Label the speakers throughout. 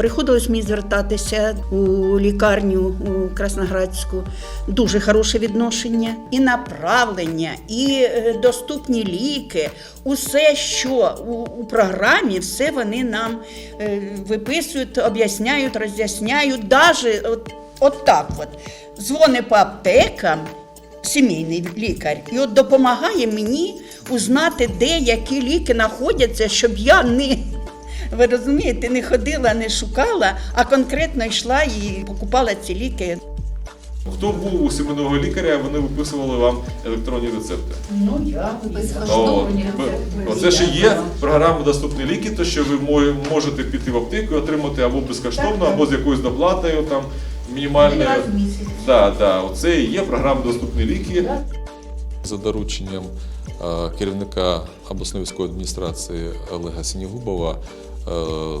Speaker 1: Приходилось мені звертатися у лікарню у Красноградську. Дуже хороше відношення. І направлення, і е, доступні ліки. Усе, що у, у програмі, все вони нам е, виписують, об'ясняють, роз'ясняють. Даже от, от так от. Дзвони по аптекам, сімейний лікар, і от допомагає мені узнати, де які ліки знаходяться, щоб я не. Ви розумієте, не ходила, не шукала, а конкретно йшла і покупала ці ліки.
Speaker 2: Хто був у сімейного лікаря, вони виписували вам електронні рецепти.
Speaker 1: Ну, я
Speaker 2: От. Оце ж є програма доступні ліки, то що ви можете піти в аптеку і отримати або безкоштовно, або з якоюсь доплатою там мінімальною.
Speaker 1: раз в місяць.
Speaker 2: Да, да, оце і є програма доступні ліки.
Speaker 3: За дорученням е, керівника обласної військової адміністрації Олега Сінігубова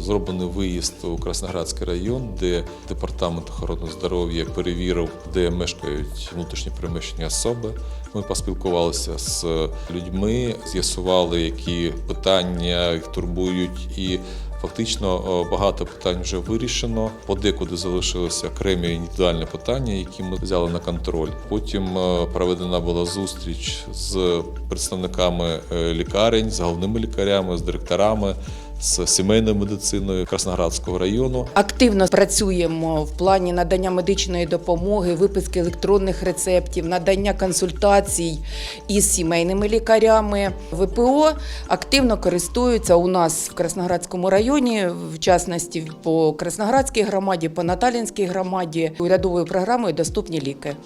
Speaker 3: зроблений виїзд у Красноградський район, де департамент охорони здоров'я перевірив, де мешкають внутрішні переміщені особи. Ми поспілкувалися з людьми, з'ясували, які питання їх турбують, і Фактично е, багато питань вже вирішено. Подекуди залишилися окремі індивідуальні питання, які ми взяли на контроль. Потім е, проведена була зустріч з представниками е, лікарень, з головними лікарями, з директорами, з сімейною медициною Красноградського району.
Speaker 4: Активно працюємо в плані надання медичної допомоги, виписки електронних рецептів, надання консультацій із сімейними лікарями. ВПО активно користуються у нас в Красноградському районі, в частності по Красноградській громаді, по Наталінській громаді, урядовою програмою Доступні ліки.